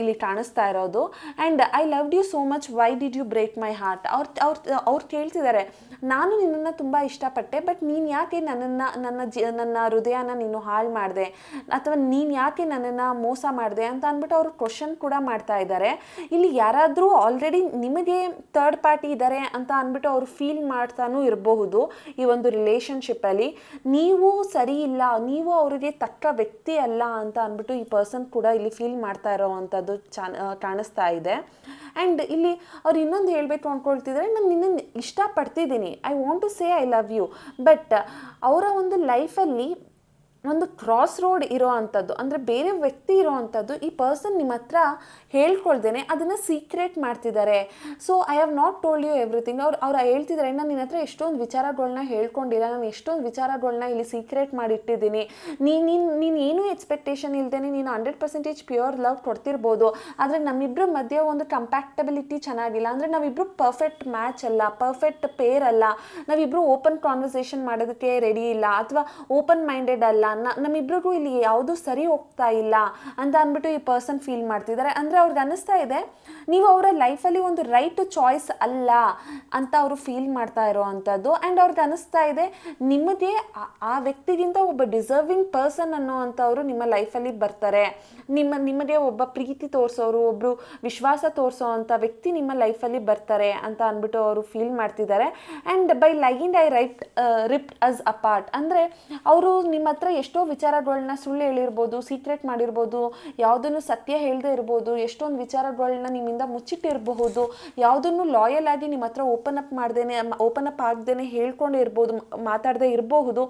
Speaker 1: ಇಲ್ಲಿ ಕಾಣಿಸ್ತಾ ಇರೋದು. And I loved you so much why did you break my heart ಅವ್ರು ಅವ್ರು ಅವ್ರು ಕೇಳ್ತಿದ್ದಾರೆ ನಾನು ನಿನ್ನನ್ನು ತುಂಬ ಇಷ್ಟಪಟ್ಟೆ ಬಟ್ ನೀನು ಯಾಕೆ ನನ್ನನ್ನು, ನನ್ನ ಜಿ, ನನ್ನ ಹೃದಯನ ನೀನು ಹಾಳು ಮಾಡಿದೆ? ಅಥವಾ ನೀನು ಯಾಕೆ ನನ್ನನ್ನು ಮೋಸ ಮಾಡಿದೆ? ಅಂತ ಅಂದ್ಬಿಟ್ಟು ಅವರು ಕ್ವಶನ್ ಕೂಡ ಮಾಡ್ತಾ ಇದ್ದಾರೆ ಇಲ್ಲಿ ಯಾರಾದರೂ ಆಲ್ರೆಡಿ ನಿಮಗೆ ಥರ್ಡ್ ಪಾರ್ಟಿ ಇದ್ದಾರೆ ಅಂತ ಅಂದ್ಬಿಟ್ಟು ಅವರು ಫೀಲ್ ಮಾಡ್ತಾನೂ ಇರಬಹುದು. ಈ ಒಂದು ರಿಲೇಷನ್ಶಿಪ್ಪಲ್ಲಿ ನೀವು ಸರಿ ಇಲ್ಲ, ನೀವು ಅವರಿಗೆ ತಕ್ಕ ವ್ಯಕ್ತಿ ಅಲ್ಲ ಅಂತ ಅಂದ್ಬಿಟ್ಟು ಈ ಪರ್ಸನ್ ಕೂಡ ಇಲ್ಲಿ ಫೀಲ್ ಮಾಡ್ತಾ ಇರೋವಂಥದ್ದು ಚಾನ್ ಕಾಣಿಸ್ತಾ ಇದೆ. ಆ್ಯಂಡ್ ಇಲ್ಲಿ ಅವ್ರು ಇನ್ನೊಂದು ಹೇಳಬೇಕು ಅಂದ್ಕೊಳ್ತಿದ್ರೆ ನಾನು ನಿನ್ನನ್ನು ಇಷ್ಟಪಡ್ತಿದ್ದೀನಿ. I want to say I love you but ಅವರ ಒಂದು ಲೈಫಲ್ಲಿ ಒಂದು ಕ್ರಾಸ್ ರೋಡ್ ಇರೋ ಅಂಥದ್ದು, ಅಂದರೆ ಬೇರೆ ವ್ಯಕ್ತಿ ಇರೋ ಅಂಥದ್ದು, ಈ ಪರ್ಸನ್ ನಿಮ್ಮ ಹತ್ರ ಹೇಳ್ಕೊಳ್ದೇನೆ ಅದನ್ನು ಸೀಕ್ರೆಟ್ ಮಾಡ್ತಿದ್ದಾರೆ. So I have not told you everything ಅವ್ರು ಅವ್ರು ಹೇಳ್ತಿದ್ದಾರೆ ನಾನು ನಿನ್ನ ಹತ್ರ ಎಷ್ಟೊಂದು ವಿಚಾರಗಳನ್ನ ಹೇಳ್ಕೊಂಡಿಲ್ಲ. ನಾನು ಎಷ್ಟೊಂದು ವಿಚಾರಗಳನ್ನ ಇಲ್ಲಿ ಸೀಕ್ರೆಟ್ ಮಾಡಿಟ್ಟಿದ್ದೀನಿ. ನೀನು ನೀನು ನೀನು ಏನೂ ಎಕ್ಸ್ಪೆಕ್ಟೇಷನ್ ಇಲ್ದೇನೆ ನೀನು ಹಂಡ್ರೆಡ್ ಪರ್ಸೆಂಟೇಜ್ ಪ್ಯೂರ್ ಲವ್ ಕೊಡ್ತಿರ್ಬೋದು. ಆದರೆ ನಮ್ಮಿಬ್ಬರ ಮಧ್ಯೆ ಒಂದು ಕಂಪ್ಯಾಕ್ಟಬಿಲಿಟಿ ಚೆನ್ನಾಗಿಲ್ಲ. ಅಂದರೆ ನಾವಿಬ್ಬರು ಪರ್ಫೆಕ್ಟ್ ಮ್ಯಾಚ್ ಅಲ್ಲ ಪರ್ಫೆಕ್ಟ್ ಪೇರ್ ಅಲ್ಲ. ನಾವಿಬ್ಬರು ಓಪನ್ ಕಾನ್ವರ್ಸೇಷನ್ ಮಾಡೋದಕ್ಕೆ ರೆಡಿ ಇಲ್ಲ. ಅಥವಾ ಓಪನ್ ಮೈಂಡೆಡ್ ಅಲ್ಲ ನಮ್ಮಿಬ್ಬರಿಗೂ ಇಲ್ಲಿ ಯಾವುದು ಸರಿ ಹೋಗ್ತಾ ಇಲ್ಲ ಅಂತ ಅಂದ್ಬಿಟ್ಟು ಈ ಪರ್ಸನ್ ಫೀಲ್ ಮಾಡ್ತಿದ್ದಾರೆ. ಅಂದರೆ ಅವ್ರಿಗೆ ಅನ್ನಿಸ್ತಾ ಇದೆ, ನೀವು ಅವರ ಲೈಫಲ್ಲಿ ಒಂದು ರೈಟ್ ಚಾಯ್ಸ್ ಅಲ್ಲ ಅಂತ ಅವರು ಫೀಲ್ ಮಾಡ್ತಾ ಇರೋ ಅಂಥದ್ದು ಆ್ಯಂಡ್ ಅವ್ರಿಗೆ ಅನ್ನಿಸ್ತಾ ಇದೆ, ನಿಮಗೆ ಆ- ವ್ಯಕ್ತಿಗಿಂತ ಒಬ್ಬ ಡಿಸರ್ವಿಂಗ್ ಪರ್ಸನ್ ಅನ್ನೋವಂಥವ್ರು ನಿಮ್ಮ ಲೈಫಲ್ಲಿ ಬರ್ತಾರೆ. ನಿಮ್ಮ, ನಿಮಗೆ ಒಬ್ಬ ಪ್ರೀತಿ ತೋರಿಸೋರು ಒಬ್ಬರು ವಿಶ್ವಾಸ ತೋರಿಸೋ ಅಂಥ ವ್ಯಕ್ತಿ ನಿಮ್ಮ ಲೈಫಲ್ಲಿ ಬರ್ತಾರೆ ಅಂತ ಅಂದ್ಬಿಟ್ಟು ಅವರು ಫೀಲ್ ಮಾಡ್ತಿದ್ದಾರೆ. And by ಲೈಗಿಂಡ್ I right ripped us apart ಅಂದರೆ ಅವರು ನಿಮ್ಮ ಹತ್ರ ಎಷ್ಟೋ ವಿಚಾರಗಳನ್ನ ಸುಳ್ಳು ಹೇಳಿರ್ಬೋದು, ಸೀಕ್ರೆಟ್ ಮಾಡಿರ್ಬೋದು, ಯಾವುದನ್ನು ಸತ್ಯ ಹೇಳದೇ ಇರ್ಬೋದು ಎಷ್ಟೊಂದು ವಿಚಾರಗಳನ್ನ ನಿಮ್ಮಿಂದ ಮುಚ್ಚಿಟ್ಟಿರಬಹುದು. ಯಾವುದನ್ನು ಲಾಯಲ್ ಆಗಿ ನಿಮ್ಮ ಹತ್ರ ಓಪನ್ ಅಪ್ ಮಾಡ್ದೇನೆ ಓಪನ್ ಅಪ್ ಆಗ್ದೇನೆ ಹೇಳ್ಕೊಂಡಿರ್ಬೋದು ಮಾತಾಡದೇ ಇರಬಹುದು.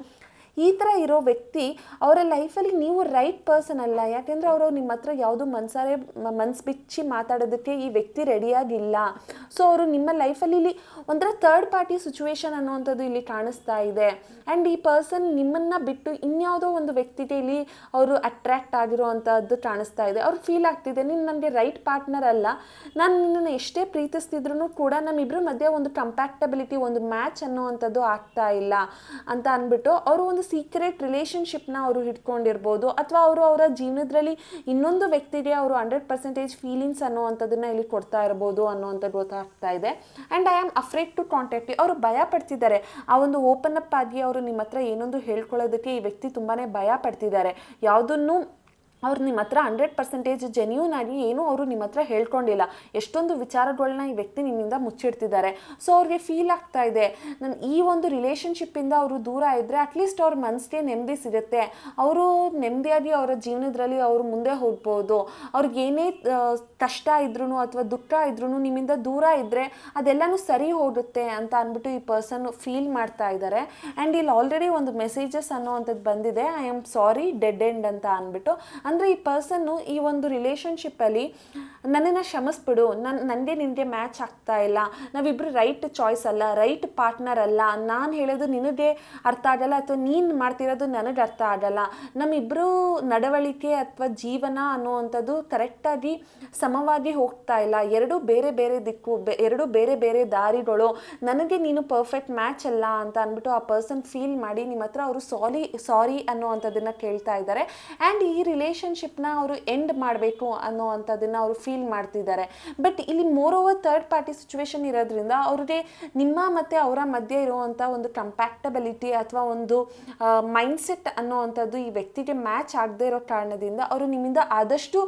Speaker 1: ಈ ಥರ ಇರೋ ವ್ಯಕ್ತಿ ಅವರ ಲೈಫಲ್ಲಿ ನೀವು ರೈಟ್ ಪರ್ಸನ್ ಅಲ್ಲ. ಯಾಕೆಂದರೆ ಅವರು ನಿಮ್ಮ ಹತ್ರ ಯಾವುದು ಮನ್ಸಾರೆ, ಮನ್ಸು ಬಿಚ್ಚಿ ಮಾತಾಡೋದಕ್ಕೆ ಈ ವ್ಯಕ್ತಿ ರೆಡಿಯಾಗಿಲ್ಲ ಸೊ ಅವರು ನಿಮ್ಮ ಲೈಫಲ್ಲಿ ಇಲ್ಲಿ ಒಂಥರ ಥರ್ಡ್ ಪಾರ್ಟಿ ಸಿಚುವೇಶನ್ ಅನ್ನುವಂಥದ್ದು ಇಲ್ಲಿ ಕಾಣಿಸ್ತಾ ಇದೆ. ಆ್ಯಂಡ್ ಈ ಪರ್ಸನ್ ನಿಮ್ಮನ್ನು ಬಿಟ್ಟು ಇನ್ಯಾವುದೋ ಒಂದು ವ್ಯಕ್ತಿಗೆ ಇಲ್ಲಿ ಅವರು ಅಟ್ರ್ಯಾಕ್ಟ್ ಆಗಿರೋ ಅಂಥದ್ದು ಕಾಣಿಸ್ತಾ ಇದೆ. ಅವ್ರು ಫೀಲ್ ಆಗ್ತಿದೆ, ನೀನು ನನಗೆ ರೈಟ್ ಪಾರ್ಟ್ನರ್ ಅಲ್ಲ. ನಾನು ನಿನ್ನನ್ನು ಎಷ್ಟೇ ಪ್ರೀತಿಸ್ತಿದ್ರು ಕೂಡ ನಮ್ಮಿಬ್ಬರ ಮಧ್ಯೆ ಒಂದು ಕಂಪ್ಯಾಕ್ಟಬಿಲಿಟಿ ಒಂದು ಮ್ಯಾಚ್ ಅನ್ನುವಂಥದ್ದು ಆಗ್ತಾ ಇಲ್ಲ ಅಂತ ಅಂದ್ಬಿಟ್ಟು ಅವರು ಒಂದು ಸೀಕ್ರೆಟ್ ರಿಲೇಷನ್ಶಿಪ್ನ ಅವರು ಹಿಡ್ಕೊಂಡಿರ್ಬೋದು ಅಥವಾ ಅವರು ಅವರ ಜೀವನದಲ್ಲಿ ಇನ್ನೊಂದು ವ್ಯಕ್ತಿಗೆ ಅವರು ಹಂಡ್ರೆಡ್ ಪರ್ಸೆಂಟೇಜ್ ಫೀಲಿಂಗ್ಸ್ ಅನ್ನುವಂಥದ್ದನ್ನ ಇಲ್ಲಿ ಕೊಡ್ತಾ ಇರ್ಬೋದು ಅನ್ನೋವಂಥದ್ದು ಗೊತ್ತಾಗ್ತಾ ಇದೆ. And I am afraid to contact ಅವರು ಭಯ ಪಡ್ತಿದ್ದಾರೆ. ಆ ಒಂದು ಓಪನ್ ಅಪ್ ಆಗಿ ಅವರು ನಿಮ್ಮ ಹತ್ರ ಏನೊಂದು ಹೇಳ್ಕೊಳ್ಳೋದಕ್ಕೆ ಈ ವ್ಯಕ್ತಿ ತುಂಬಾ ಭಯ ಪಡ್ತಿದ್ದಾರೆ. ಯಾವುದನ್ನು ಅವ್ರು ನಿಮ್ಮ ಹತ್ರ ಹಂಡ್ರೆಡ್ ಪರ್ಸೆಂಟೇಜ್ ಜೆನ್ಯೂನ್ ಆಗಿ ಏನೂ ಅವರು ನಿಮ್ಮ ಹತ್ರ ಹೇಳ್ಕೊಂಡಿಲ್ಲ. ಎಷ್ಟೊಂದು ವಿಚಾರಗಳನ್ನ ಈ ವ್ಯಕ್ತಿ ನಿಮ್ಮಿಂದ ಮುಚ್ಚಿಡ್ತಿದ್ದಾರೆ. ಸೊ ಅವ್ರಿಗೆ ಫೀಲ್ ಆಗ್ತಾ ಇದೆ. ನನ್ನ ಈ ಒಂದು ರಿಲೇಷನ್ಶಿಪ್ಪಿಂದ ಅವರು ದೂರ ಇದ್ದರೆ ಅಟ್ಲೀಸ್ಟ್ ಅವ್ರ ಮನಸ್ಸಿಗೆ ನೆಮ್ಮದಿ ಸಿಗುತ್ತೆ. ಅವರು ನೆಮ್ಮದಿಯಾಗಿ ಅವರ ಜೀವನದಲ್ಲಿ ಅವರು ಮುಂದೆ ಹೋಗ್ಬೋದು. ಅವ್ರಿಗೆ ಏನೇ ಕಷ್ಟ ಇದ್ರೂ ಅಥವಾ ದುಃಖ ಇದ್ರೂ ನಿಮ್ಮಿಂದ ದೂರ ಇದ್ದರೆ ಅದೆಲ್ಲನೂ ಸರಿ ಹೋಗುತ್ತೆ ಅಂತ ಅಂದ್ಬಿಟ್ಟು ಈ ಪರ್ಸನ್ ಫೀಲ್ ಮಾಡ್ತಾ ಇದ್ದಾರೆ ಆ್ಯಂಡ್ ಇಲ್ಲಿ ಆಲ್ರೆಡಿ ಒಂದು ಮೆಸೇಜಸ್ ಅನ್ನೋವಂಥದ್ದು ಬಂದಿದೆ. I am sorry dead end ಅಂತ ಅಂದ್ಬಿಟ್ಟು ಅಂದರೆ ಈ ಪರ್ಸನ್ನು ಈ ಒಂದು ರಿಲೇಷನ್ಶಿಪ್ಪಲ್ಲಿ ನನ್ನನ್ನು ಕ್ಷಮಿಸ್ಬಿಡು. ನನ್ನ ನನಗೆ ನಿನಗೆ ಮ್ಯಾಚ್ ಆಗ್ತಾ ಇಲ್ಲ. ನಾವಿಬ್ಬರು ರೈಟ್ ಚಾಯ್ಸ್ ಅಲ್ಲ ರೈಟ್ ಪಾರ್ಟ್ನರ್ ಅಲ್ಲ. ನಾನು ಹೇಳೋದು ನಿನಗೆ ಅರ್ಥ ಆಗಲ್ಲ ಅಥವಾ ನೀನು ಮಾಡ್ತಿರೋದು ನನಗೆ ಅರ್ಥ ಆಗಲ್ಲ. ನಮ್ಮಿಬ್ಬರು ನಡವಳಿಕೆ ಅಥವಾ ಜೀವನ ಅನ್ನುವಂಥದ್ದು ಕರೆಕ್ಟಾಗಿ ಸಮವಾಗಿ ಹೋಗ್ತಾ ಇಲ್ಲ. ಎರಡೂ ಬೇರೆ ಬೇರೆ ದಿಕ್ಕು ಎರಡು ಬೇರೆ ಬೇರೆ ದಾರಿಗಳು. ನನಗೆ ನೀನು ಪರ್ಫೆಕ್ಟ್ ಮ್ಯಾಚ್ ಅಲ್ಲ ಅಂತ ಅಂದ್ಬಿಟ್ಟು ಆ ಪರ್ಸನ್ ಫೀಲ್ ಮಾಡಿ ನಿಮ್ಮ ಹತ್ರ ಅವರು ಸಾರಿ ಸಾರಿ ಅನ್ನೋವಂಥದ್ದನ್ನು ಕೇಳ್ತಾ ಇದ್ದಾರೆ. ಆ್ಯಂಡ್ ಈ ರಿಲೇಷನ್ಶಿಪ್ನ ಅವರು ಎಂಡ್ ಮಾಡಬೇಕು ಅನ್ನೋವಂಥದ್ದನ್ನು ಅವರು ಫೀಲ್ ಮಾಡ್ತಿದ್ದಾರೆ. ಬಟ್ ಇಲ್ಲಿ moreover third party situation ಇರೋದ್ರಿಂದ ಅವ್ರಿಗೆ ನಿಮ್ಮ ಮತ್ತು ಅವರ ಮಧ್ಯೆ ಇರುವಂಥ ಒಂದು ಕಂಪ್ಯಾಕ್ಟಬಿಲಿಟಿ ಅಥವಾ ಒಂದು ಮೈಂಡ್ಸೆಟ್ ಅನ್ನೋವಂಥದ್ದು ಈ ವ್ಯಕ್ತಿಗೆ ಮ್ಯಾಚ್ ಆಗದೆ ಇರೋ ಕಾರಣದಿಂದ ಅವರು ನಿಮ್ಮಿಂದ ಆದಷ್ಟು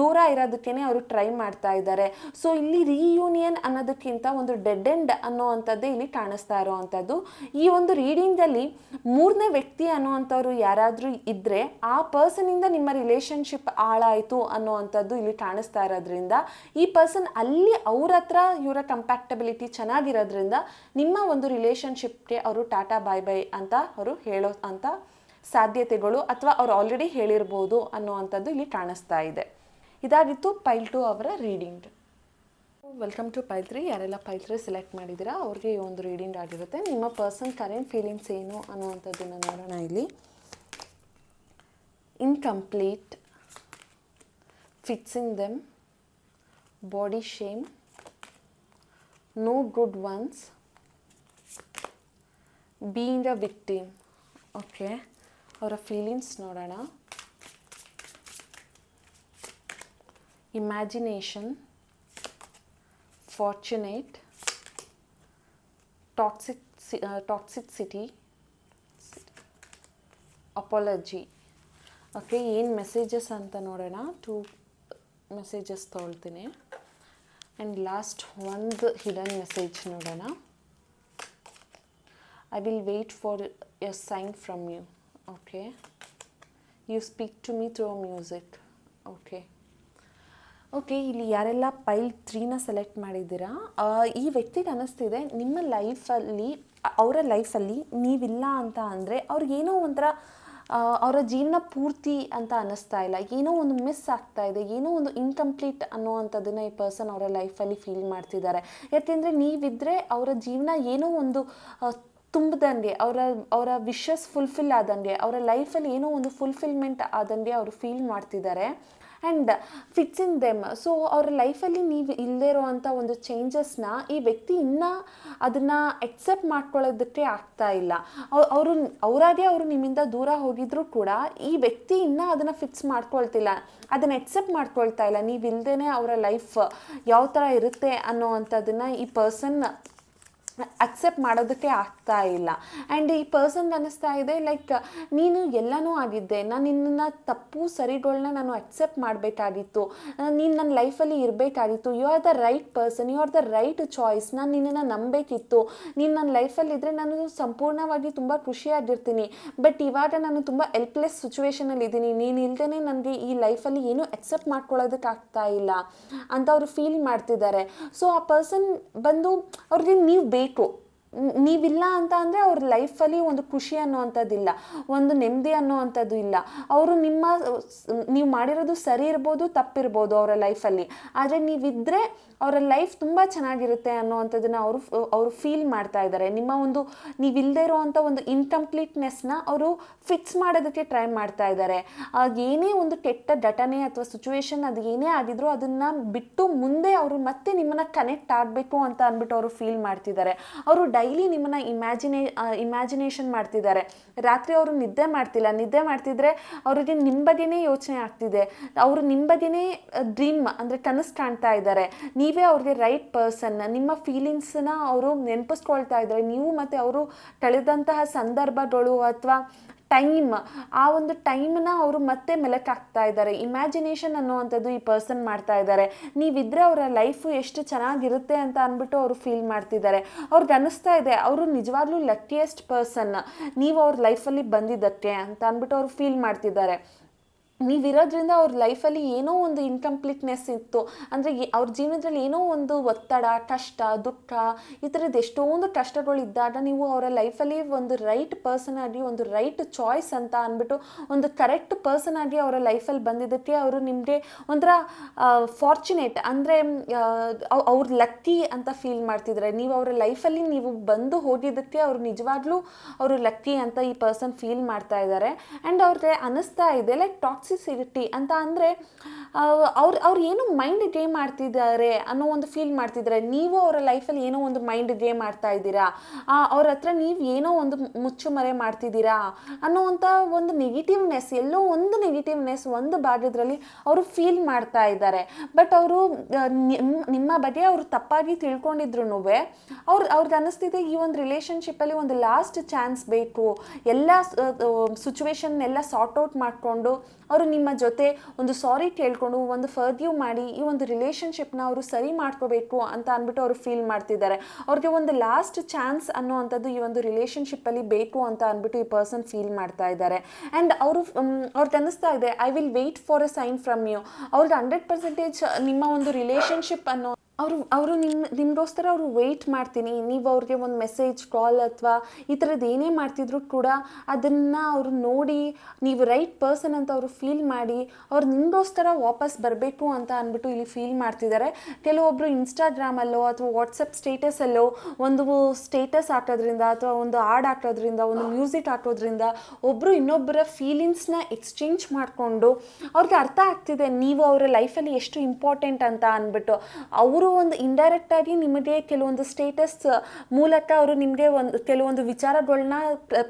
Speaker 1: ದೂರ ಇರೋದಕ್ಕೇ ಅವರು ಟ್ರೈ ಮಾಡ್ತಾ ಇದ್ದಾರೆ. ಸೊ ಇಲ್ಲಿ ರೀಯೂನಿಯನ್ ಅನ್ನೋದಕ್ಕಿಂತ ಒಂದು ಡೆಡ್ ಎಂಡ್ ಅನ್ನೋವಂಥದ್ದೇ ಇಲ್ಲಿ ಕಾಣಿಸ್ತಾ ಇರೋವಂಥದ್ದು. ಈ ಒಂದು ರೀಡಿಂಗಲ್ಲಿ ಮೂರನೇ ವ್ಯಕ್ತಿ ಅನ್ನುವಂಥವ್ರು ಯಾರಾದರೂ ಇದ್ದರೆ ಆ ಪರ್ಸನಿಂದ ನಿಮ್ಮ ರಿಲೇಷನ್ಶಿಪ್ ಹಾಳಾಯಿತು ಅನ್ನುವಂಥದ್ದು ಇಲ್ಲಿ ಕಾಣಿಸ್ತಾ ಇರೋದ್ರಿಂದ, ಈ ಪರ್ಸನ್ ಅಲ್ಲಿ ಅವ್ರ ಹತ್ರ ಇವರ ಕಂಪ್ಯಾಕ್ಟಬಿಲಿಟಿ ಚೆನ್ನಾಗಿರೋದ್ರಿಂದ ನಿಮ್ಮ ಒಂದು ರಿಲೇಷನ್ಶಿಪ್ಗೆ ಅವರು ಟಾಟಾ ಬಾಯ್ ಬೈ ಅಂತ ಅವರು ಹೇಳೋ ಅಂತ ಸಾಧ್ಯತೆಗಳು ಅಥವಾ ಅವ್ರು ಆಲ್ರೆಡಿ ಹೇಳಿರ್ಬೋದು ಅನ್ನುವಂಥದ್ದು ಇಲ್ಲಿ ಕಾಣಿಸ್ತಾ ಇದೆ. ಇದಾಗಿತ್ತು ಪೈಲ್ ಟು ಅವರ reading welcome to pile three ಯಾರೆಲ್ಲ ಪೈಲ್ ತ್ರೀ ಸೆಲೆಕ್ಟ್ ಮಾಡಿದ್ದೀರಾ ಅವ್ರಿಗೆ ಈ ಒಂದು ರೀಡಿಂಗ್ ಆಗಿರುತ್ತೆ. ನಿಮ್ಮ ಪರ್ಸನ್ ಕರೆಂಟ್ ಫೀಲಿಂಗ್ಸ್ ಏನು ಅನ್ನುವಂಥದ್ದನ್ನು ನೋಡೋಣ ಇಲ್ಲಿ. incomplete fixing them body shame no good ones being a victim okay ಅವರ ಫೀಲಿಂಗ್ಸ್ ನೋಡೋಣ imagination fortunate toxic toxicity apology Okay ಏನು ಮೆಸೇಜಸ್ ಅಂತ ನೋಡೋಣ. ಟೂ ಮೆಸೇಜಸ್ ತೊಗೊಳ್ತೀನಿ. ಆ್ಯಂಡ್ ಲಾಸ್ಟ್ ಒಂದು ಹಿಡನ್ ಮೆಸೇಜ್ ನೋಡೋಣ. I will wait for your sign from you okay you speak to me through music okay okay ಇಲ್ಲಿ ಯಾರೆಲ್ಲ ಪೈಲ್ ತ್ರೀನ select ಮಾಡಿದ್ದೀರಾ ಈ ವ್ಯಕ್ತಿಗೆ ಅನ್ನಿಸ್ತಿದೆ ನಿಮ್ಮ ಲೈಫಲ್ಲಿ ಅವರ ಲೈಫಲ್ಲಿ ನೀವಿಲ್ಲ ಅಂತ ಅಂದರೆ ಅವ್ರಿಗೇನೋ ಒಂಥರ ಅವರ ಜೀವನ ಪೂರ್ತಿ ಅಂತ ಅನ್ನಿಸ್ತಾ ಇಲ್ಲ. ಏನೋ ಒಂದು ಮಿಸ್ ಆಗ್ತಾ ಇದೆ. ಏನೋ ಒಂದು ಇನ್ಕಂಪ್ಲೀಟ್ ಅನ್ನೋವಂಥದ್ದನ್ನು ಈ ಪರ್ಸನ್ ಅವರ ಲೈಫಲ್ಲಿ ಫೀಲ್ ಮಾಡ್ತಿದ್ದಾರೆ. ಯಾಕೆಂದರೆ ನೀವಿದ್ದರೆ ಅವರ ಜೀವನ ಏನೋ ಒಂದು ತುಂಬದಂಗೆ, ಅವರ ಅವರ ವಿಶಸ್ ಫುಲ್ಫಿಲ್ ಆದಂಗೆ, ಅವರ ಲೈಫಲ್ಲಿ ಏನೋ ಒಂದು ಫುಲ್ಫಿಲ್ಮೆಂಟ್ ಆದಂಗೆ ಅವರು ಫೀಲ್ ಮಾಡ್ತಿದ್ದಾರೆ. And fits in them so ಅವ್ರ ಲೈಫಲ್ಲಿ ನೀವು ಇಲ್ಲದೇ ಇರೋವಂಥ ಒಂದು ಚೇಂಜಸ್ನ ಈ ವ್ಯಕ್ತಿ ಇನ್ನೂ ಅದನ್ನು ಎಕ್ಸೆಪ್ಟ್ ಮಾಡ್ಕೊಳ್ಳೋದಕ್ಕೆ ಆಗ್ತಾ ಇಲ್ಲ. ಅವರು, ಅವರಾಗೆ ಅವರು ನಿಮ್ಮಿಂದ ದೂರ ಹೋಗಿದ್ರು ಕೂಡ ಈ ವ್ಯಕ್ತಿ ಇನ್ನೂ ಅದನ್ನು ಫಿಕ್ಸ್ ಮಾಡ್ಕೊಳ್ತಿಲ್ಲ. ಅದನ್ನು ಎಕ್ಸೆಪ್ಟ್ ಮಾಡ್ಕೊಳ್ತಾ ಇಲ್ಲ. ನೀವು ಇಲ್ಲದೇ ಅವರ ಲೈಫ್ ಯಾವ ಥರ ಇರುತ್ತೆ ಅನ್ನೋ ಅಂಥದ್ದನ್ನು ಈ ಪರ್ಸನ್ ಅಕ್ಸೆಪ್ಟ್ ಮಾಡೋದಕ್ಕೆ ಆಗ್ತಾ ಇಲ್ಲ. ಆ್ಯಂಡ್ ಈ ಪರ್ಸನ್ಗೆ ಅನ್ನಿಸ್ತಾ ಇದೆ ಲೈಕ್ ನೀನು ಎಲ್ಲನೂ ಆಗಿದ್ದೆ, ನಾನು ನಿನ್ನನ್ನು ತಪ್ಪು ಸರಿಗಳನ್ನ ನಾನು ಅಕ್ಸೆಪ್ಟ್ ಮಾಡಬೇಕಾಗಿತ್ತು, ನೀನು ನನ್ನ ಲೈಫಲ್ಲಿ ಇರಬೇಕಾಗಿತ್ತು you are the right person you are the right choice ನಾನು ನಿನ್ನನ್ನು ನಂಬಬೇಕಿತ್ತು ನೀನು ನನ್ನ ಲೈಫಲ್ಲಿದ್ದರೆ ನಾನು ಸಂಪೂರ್ಣವಾಗಿ ತುಂಬ ಖುಷಿಯಾಗಿರ್ತೀನಿ ಬಟ್ ಇವಾಗ ನಾನು ತುಂಬ ಎಲ್ಪ್ಲೆಸ್ ಸಿಚುವೇಷನಲ್ಲಿ ಇದ್ದೀನಿ, ನೀನು ಇಲ್ಲದೇ ನನಗೆ ಈ ಲೈಫಲ್ಲಿ ಏನೂ ಅಕ್ಸೆಪ್ಟ್ ಮಾಡ್ಕೊಳ್ಳೋದಕ್ಕೆ ಆಗ್ತಾ ಇಲ್ಲ ಅಂತ ಅವರು ಫೀಲ್ ಮಾಡ್ತಿದ್ದಾರೆ. ಸೊ ಆ ಪರ್ಸನ್ ಬಂದು ಅವ್ರಿಗೆ ನೀವು ಬೇಕು ನ್- ನೀವಿಲ್ಲ ಅಂತ ಅಂದರೆ ಅವ್ರ ಲೈಫಲ್ಲಿ ಒಂದು ಖುಷಿ ಅನ್ನುವಂಥದ್ದಿಲ್ಲ, ಒಂದು ನೆಮ್ಮದಿ ಅನ್ನುವಂಥದ್ದು ಇಲ್ಲ. ಅವರು ನಿಮ್ಮ ನೀವು ಮಾಡಿರೋದು ಸರಿ ಇರ್ಬೋದು, ತಪ್ಪಿರ್ಬೋದು ಅವರ ಲೈಫಲ್ಲಿ. ಆದರೆ ನೀವಿದ್ದರೆ ಅವರ ಲೈಫ್ ತುಂಬ ಚೆನ್ನಾಗಿರುತ್ತೆ ಅನ್ನೋವಂಥದ್ದನ್ನು ಅವರು ಅವರು ಫೀಲ್ ಮಾಡ್ತಾ ಇದ್ದಾರೆ. ನಿಮ್ಮ ಒಂದು ನೀವಿಲ್ಲದೆ ಇರುವಂಥ ಒಂದು ಇನ್ಕಂಪ್ಲೀಟ್ನೆಸ್ನ ಅವರು ಫಿಕ್ಸ್ ಮಾಡೋದಕ್ಕೆ ಟ್ರೈ ಮಾಡ್ತಾ ಇದ್ದಾರೆ. ಏನೇ ಒಂದು ಕೆಟ್ಟ ಘಟನೆ ಅಥವಾ ಸಿಚುವೇಶನ್ ಅದು ಏನೇ ಆಗಿದ್ರು ಅದನ್ನು ಬಿಟ್ಟು ಮುಂದೆ ಅವರು ಮತ್ತೆ ನಿಮ್ಮನ್ನು ಕನೆಕ್ಟ್ ಆಗಬೇಕು ಅಂತ ಅಂದ್ಬಿಟ್ಟು ಅವರು ಫೀಲ್ ಮಾಡ್ತಿದ್ದಾರೆ. ಅವರು ಡೈಲಿ ನಿಮ್ಮನ್ನು ಇಮ್ಯಾಜಿನೇ ಇಮ್ಯಾಜಿನೇಷನ್ ಮಾಡ್ತಿದ್ದಾರೆ. ರಾತ್ರಿ ಅವರು ನಿದ್ದೆ ಮಾಡ್ತಿಲ್ಲ. ನಿದ್ದೆ ಮಾಡ್ತಿದ್ರೆ ಅವರಿಗೆ ನಿಮ್ಮ ಯೋಚನೆ ಆಗ್ತಿದೆ. ಅವರು ನಿಮ್ಮ ಡ್ರೀಮ್ ಅಂದರೆ ಕನಸು ಕಾಣ್ತಾ ಇದ್ದಾರೆ. ನೀವೇ ಅವ್ರಿಗೆ ರೈಟ್ ಪರ್ಸನ್ ನಿಮ್ಮ ಫೀಲಿಂಗ್ಸನ್ನ ಅವರು ನೆನಪಿಸ್ಕೊಳ್ತಾ ಇದ್ದಾರೆ. ನೀವು ಮತ್ತು ಅವರು ಕಳೆದಂತಹ ಸಂದರ್ಭಗಳು ಅಥವಾ ಟೈಮ್ ಆ ಒಂದು ಟೈಮ್ನ ಅವರು ಮತ್ತೆ ಮೆಲಕಾಗ್ತಾ ಇದ್ದಾರೆ. ಇಮ್ಯಾಜಿನೇಷನ್ ಅನ್ನುವಂಥದ್ದು ಈ ಪರ್ಸನ್ ಮಾಡ್ತಾ ಇದ್ದಾರೆ. ನೀವಿದ್ರೆ ಅವರ ಲೈಫು ಎಷ್ಟು ಚೆನ್ನಾಗಿರುತ್ತೆ ಅಂತ ಅಂದ್ಬಿಟ್ಟು ಅವರು ಫೀಲ್ ಮಾಡ್ತಿದ್ದಾರೆ. ಅವ್ರಿಗೆ ಅನ್ನಿಸ್ತಾ ಇದೆ, ಅವರು ನಿಜವಾಗ್ಲೂ ಲಕ್ಕಿಯೆಸ್ಟ್ ಪರ್ಸನ್ ನೀವು ಅವ್ರ ಲೈಫಲ್ಲಿ ಬಂದಿದ್ದಕ್ಕೆ ಅಂತ ಅಂದ್ಬಿಟ್ಟು ಅವರು ಫೀಲ್ ಮಾಡ್ತಿದ್ದಾರೆ. ನೀವಿರೋದ್ರಿಂದ ಅವ್ರ ಲೈಫಲ್ಲಿ ಏನೋ ಒಂದು ಇನ್ಕಂಪ್ಲೀಟ್ನೆಸ್ ಇತ್ತು. ಅಂದರೆ ಅವ್ರ ಜೀವನದಲ್ಲಿ ಏನೋ ಒಂದು ಒತ್ತಡ, ಕಷ್ಟ, ದುಃಖ, ಈ ಥರದ್ದು ಎಷ್ಟೊಂದು ಕಷ್ಟಗಳು ಇದ್ದಾಗ ನೀವು ಅವರ ಲೈಫಲ್ಲಿ ಒಂದು ರೈಟ್ ಪರ್ಸನ್ ಆಗಿ, ಒಂದು ರೈಟ್ ಚಾಯ್ಸ್ ಅಂತ ಅಂದ್ಬಿಟ್ಟು ಒಂದು ಕರೆಕ್ಟ್ ಪರ್ಸನ್ ಆಗಿ ಅವರ ಲೈಫಲ್ಲಿ ಬಂದಿದ್ದಕ್ಕೆ ಅವರು ನಿಮಗೆ ಒಂಥರ ಫಾರ್ಚುನೇಟ್ ಅಂದರೆ ಅವ್ರ ಲಕ್ಕಿ ಅಂತ ಫೀಲ್ ಮಾಡ್ತಿದ್ದಾರೆ ನೀವು ಅವರ ಲೈಫಲ್ಲಿ ನೀವು ಬಂದು ಹೋಗಿದ್ದಕ್ಕೆ ಅವರು ನಿಜವಾಗ್ಲೂ ಅವರು ಲಕ್ಕಿ ಅಂತ ಈ ಪರ್ಸನ್ ಫೀಲ್ ಮಾಡ್ತಾ ಇದ್ದಾರೆ ಆ್ಯಂಡ್ ಅವ್ರಿಗೆ ಅನ್ನಿಸ್ತಾ ಇದೆ ಲೈಕ್ ಟಾಕ್ಸಿಸಿಟಿ ಅಂತ ಅಂದರೆ ಅವ್ರು ಅವ್ರು ಏನು ಮೈಂಡ್ ಗೇಮ್ ಮಾಡ್ತಿದ್ದಾರೆ ಅನ್ನೋ ಒಂದು ಫೀಲ್ ಮಾಡ್ತಿದ್ದಾರೆ. ನೀವು ಅವರ ಲೈಫಲ್ಲಿ ಏನೋ ಒಂದು ಮೈಂಡ್ ಗೇಮ್ ಮಾಡ್ತಾ ಇದ್ದೀರಾ? ಅವ್ರ ಹತ್ರ ನೀವು ಏನೋ ಒಂದು ಮುಚ್ಚುಮರೆ ಮಾಡ್ತಿದ್ದೀರಾ? ಅನ್ನೋವಂಥ ಒಂದು ನೆಗೆಟಿವ್ನೆಸ್ ಎಲ್ಲೋ ಒಂದು ನೆಗೆಟಿವ್ನೆಸ್ ಒಂದು ಭಾಗದಲ್ಲಿ ಅವರು ಫೀಲ್ ಮಾಡ್ತಾ ಇದ್ದಾರೆ. ಬಟ್ ಅವರು ನಿಮ್ಮ ಬಗ್ಗೆ ಅವರು ತಪ್ಪಾಗಿ ತಿಳ್ಕೊಂಡಿದ್ರು ಅವ್ರು ಅವ್ರದ್ದು ಅನ್ನಿಸ್ತಿದೆ ಈ ಒಂದು ರಿಲೇಷನ್ಶಿಪ್ಪಲ್ಲಿ ಒಂದು ಲಾಸ್ಟ್ ಚಾನ್ಸ್ ಬೇಕು. ಎಲ್ಲ ಸಿಚುವೇಶನ್ ಎಲ್ಲ ಸಾರ್ಟ್ ಔಟ್ ಮಾಡಿಕೊಂಡು ಅವರು ನಿಮ್ಮ ಜೊತೆ ಒಂದು ಸಾರಿ ಕೇಳ್ಕೊಂಡು ಒಂದು ಫರ್ಗ್ಯೂ ಮಾಡಿ ಈ ಒಂದು ರಿಲೇಷನ್ಶಿಪ್ನ ಅವರು ಸರಿ ಮಾಡ್ಕೋಬೇಕು ಅಂತ ಅಂದ್ಬಿಟ್ಟು ಅವರು ಫೀಲ್ ಮಾಡ್ತಿದ್ದಾರೆ. ಅವ್ರಿಗೆ ಒಂದು ಲಾಸ್ಟ್ ಚಾನ್ಸ್ ಅನ್ನೋವಂಥದ್ದು ಈ ಒಂದು ರಿಲೇಷನ್ಶಿಪ್ಪಲ್ಲಿ ಬೇಕು ಅಂತ ಅಂದ್ಬಿಟ್ಟು ಈ ಪರ್ಸನ್ ಫೀಲ್ ಮಾಡ್ತಾ ಇದ್ದಾರೆ. ಆ್ಯಂಡ್ ಅವರು ಅವ್ರಿಗೆ ಅನ್ನಿಸ್ತಾ ಇದೆ, I will wait for a sign from you. ಅವ್ರದ್ದು ಹಂಡ್ರೆಡ್ ಪರ್ಸೆಂಟೇಜ್ ನಿಮ್ಮ ಒಂದು ರಿಲೇಷನ್ಶಿಪ್ ಅನ್ನೋ ಅವರು ಅವರು ನಿಮ್ಮ ನಿಮಗೋಸ್ಕರ ಅವರು ವೆಯ್ಟ್ ಮಾಡ್ತೀನಿ. ನೀವು ಅವ್ರಿಗೆ ಒಂದು ಮೆಸೇಜ್ ಕಾಲ್ ಅಥವಾ ಈ ಥರದ್ದು ಏನೇ ಮಾಡ್ತಿದ್ರು ಕೂಡ ಅದನ್ನು ಅವರು ನೋಡಿ ನೀವು ರೈಟ್ ಪರ್ಸನ್ ಅಂತ ಅವರು ಫೀಲ್ ಮಾಡಿ ಅವ್ರು ನಿಮಗೋಸ್ಕರ ವಾಪಸ್ ಬರಬೇಕು ಅಂತ ಅಂದ್ಬಿಟ್ಟು ಇಲ್ಲಿ ಫೀಲ್ ಮಾಡ್ತಿದ್ದಾರೆ ಕೆಲವೊಬ್ಬರು ಇನ್ಸ್ಟಾಗ್ರಾಮಲ್ಲೋ ಅಥವಾ ವಾಟ್ಸಪ್ ಸ್ಟೇಟಸಲ್ಲೋ ಒಂದು ಸ್ಟೇಟಸ್ ಹಾಕೋದ್ರಿಂದ ಅಥವಾ ಒಂದು ಹಾಡ್ ಹಾಕೋದ್ರಿಂದ, ಒಂದು ಮ್ಯೂಸಿಕ್ ಹಾಕೋದ್ರಿಂದ ಒಬ್ಬರು ಇನ್ನೊಬ್ಬರ ಫೀಲಿಂಗ್ಸ್ನ ಎಕ್ಸ್ಚೇಂಜ್ ಮಾಡಿಕೊಂಡು ಅವ್ರಿಗೆ ಅರ್ಥ ಆಗ್ತಿದೆ, ನೀವು ಅವರ ಲೈಫಲ್ಲಿ ಎಷ್ಟು ಇಂಪಾರ್ಟೆಂಟ್ ಅಂತ ಅಂದ್ಬಿಟ್ಟು ಅವರು ಅವರು ಒಂದು ಇಂಡೈರೆಕ್ಟ್ ಆಗಿ ನಿಮಗೆ ಕೆಲವೊಂದು ಸ್ಟೇಟಸ್ ಮೂಲಕ ಅವರು ನಿಮಗೆ ಒಂದು, ಕೆಲವೊಂದು ವಿಚಾರಗಳನ್ನ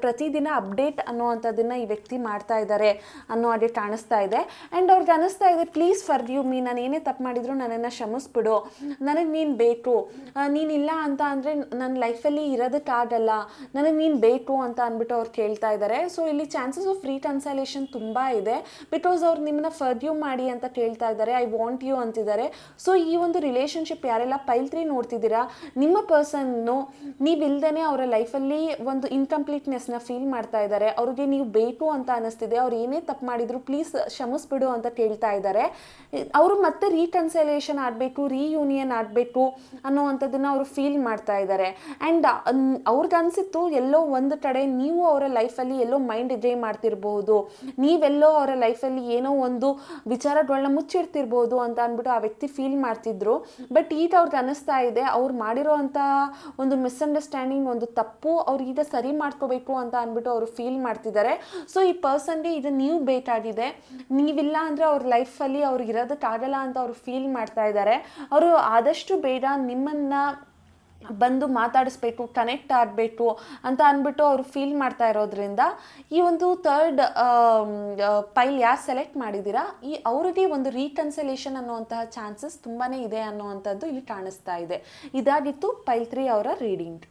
Speaker 1: ಪ್ರತಿದಿನ ಅಪ್ಡೇಟ್ ಅನ್ನುವಂಥದ್ದನ್ನ ಈ ವ್ಯಕ್ತಿ ಮಾಡ್ತಾ ಇದ್ದಾರೆ ಅನ್ನೋ ಹಾಗೆ ಕಾಣಿಸ್ತಾ ಇದೆ. ಆ್ಯಂಡ್ ಅವ್ರಿಗೆ ಅನ್ನಿಸ್ತಾ ಇದೆ ಪ್ಲೀಸ್ ಫರ್ ಯು ಮೀ ನಾನು ಏನೇ ತಪ್ಪು ಮಾಡಿದ್ರು ನನ್ನನ್ನು ಕ್ಷಮಿಸ್ಬಿಡು. ನನಗೆ ನೀನು ಬೇಕು. ನೀನಿಲ್ಲ ಅಂತ ಅಂದರೆ ನನ್ನ ಲೈಫಲ್ಲಿ ಇರೋದಕ್ಕಾಗಲ್ಲ ನನಗೆ ನೀನು ಬೇಕು ಅಂತ ಅಂದ್ಬಿಟ್ಟು ಅವ್ರು ಕೇಳ್ತಾ ಇದ್ದಾರೆ. ಸೊ ಇಲ್ಲಿ ಚಾನ್ಸಸ್ ಆಫ್ ರೀಕನ್ಸಲೇಷನ್ ತುಂಬ ಇದೆ. ಬಿಕಾಸ್ ಅವ್ರು ನಿಮ್ಮನ್ನ ಫರ್ಡ್ಯೂ ಮಾಡಿ ಅಂತ ಕೇಳ್ತಾ ಇದ್ದಾರೆ. ಐ ವಾಂಟ್ ಯು ಅಂತಿದ್ದಾರೆ. ಸೊ ಈ ಒಂದು ರಿಲೇಷನ್ಶಿಪ್ ಯಾರೆಲ್ಲ ಪೈಲ್ ತ್ರೀ ನೋಡ್ತಿದ್ದೀರಾ, ನಿಮ್ಮ ಪರ್ಸನ್ನು ನೀವಿಲ್ದೇ ಅವರ ಲೈಫಲ್ಲಿ ಒಂದು ಇನ್ಕಂಪ್ಲೀಟ್ನೆಸ್ನ ಫೀಲ್ ಮಾಡ್ತಾ ಇದ್ದಾರೆ. ಅವ್ರಿಗೆ ನೀವು ಬೇಕು ಅಂತ ಅನ್ನಿಸ್ತಿದೆ ಅವ್ರು ಏನೇ ತಪ್ಪು ಮಾಡಿದ್ರು ಪ್ಲೀಸ್ ಕ್ಷಮಿಸ್ಬಿಡು ಅಂತ ಕೇಳ್ತಾ ಇದ್ದಾರೆ. ಅವರು ಮತ್ತೆ ರೀಕನ್ಸಲೇಷನ್ ಆಗಬೇಕು ರೀಯೂನಿಯನ್ ಆಗಬೇಕು ಅನ್ನೋವಂಥದ್ದನ್ನು ಅವರು ಫೀಲ್ ಮಾಡ್ತಾ ಇದ್ದಾರೆ. ಆ್ಯಂಡ್ ಅವ್ರಿಗನ್ಸಿತ್ತು ಎಲ್ಲೋ ಒಂದು ಕಡೆ ನೀವು ಅವರ ಲೈಫಲ್ಲಿ ಎಲ್ಲೋ ಮೈಂಡ್ ಡೇ ಮಾಡ್ತಿರ್ಬೋದು. ನೀವೆಲ್ಲೋ ಅವರ ಲೈಫಲ್ಲಿ ಏನೋ ಒಂದು ವಿಚಾರಗಳನ್ನ ಮುಚ್ಚಿಡ್ತಿರ್ಬೋದು ಅಂತ ಅಂದ್ಬಿಟ್ಟು ಆ ವ್ಯಕ್ತಿ ಫೀಲ್ ಮಾಡ್ತಿದ್ರು. ಬಟ್ ಈಗ ಅವ್ರಿಗೆ ಅನ್ನಿಸ್ತಾ ಇದೆ. ಅವ್ರು ಮಾಡಿರೋವಂಥ ಒಂದು ಮಿಸ್ಅಂಡರ್ಸ್ಟ್ಯಾಂಡಿಂಗ್ ಒಂದು ತಪ್ಪು ಅವ್ರು ಈಗ ಸರಿ ಮಾಡ್ಕೋಬೇಕು ಅಂತ ಅಂದ್ಬಿಟ್ಟು ಅವರು ಫೀಲ್ ಮಾಡ್ತಿದ್ದಾರೆ ಸೊ ಈ ಪರ್ಸನ್ಗೆ ಇದು ನೀವು ಬೇಕಾಗಿದೆ. ನೀವಿಲ್ಲ ಅಂದರೆ ಅವ್ರ ಲೈಫಲ್ಲಿ ಅವ್ರಿಗೆ ಇರೋದಕ್ಕಾಗಲ್ಲ ಅಂತ ಅವರು ಫೀಲ್ ಮಾಡ್ತಾ ಇದ್ದಾರೆ ಅವರು ಆದಷ್ಟು ಬೇಗ ನಿಮ್ಮನ್ನು ಬಂದು ಮಾತಾಡಿಸ್ಬೇಕು ಕನೆಕ್ಟ್ ಆಗಬೇಕು ಅಂತ ಅಂದ್ಬಿಟ್ಟು ಅವರು ಫೀಲ್ ಮಾಡ್ತಾ ಇರೋದ್ರಿಂದ ಈ ಒಂದು ಥರ್ಡ್ ಪೈಲ್ ಯಾರು ಸೆಲೆಕ್ಟ್ ಮಾಡಿದ್ದೀರಾ, ಈ ಅವರಿಗೆ ಒಂದು ರೀಕನ್ಸಲೇಷನ್ ಅನ್ನುವಂತಹ ಚಾನ್ಸಸ್ ತುಂಬಾ ಇದೆ ಅನ್ನುವಂಥದ್ದು ಇಲ್ಲಿ ಕಾಣಿಸ್ತಾ ಇದೆ. ಇದಾಗಿತ್ತು ಪೈಲ್ ತ್ರೀ ಅವರ ರೀಡಿಂಗ್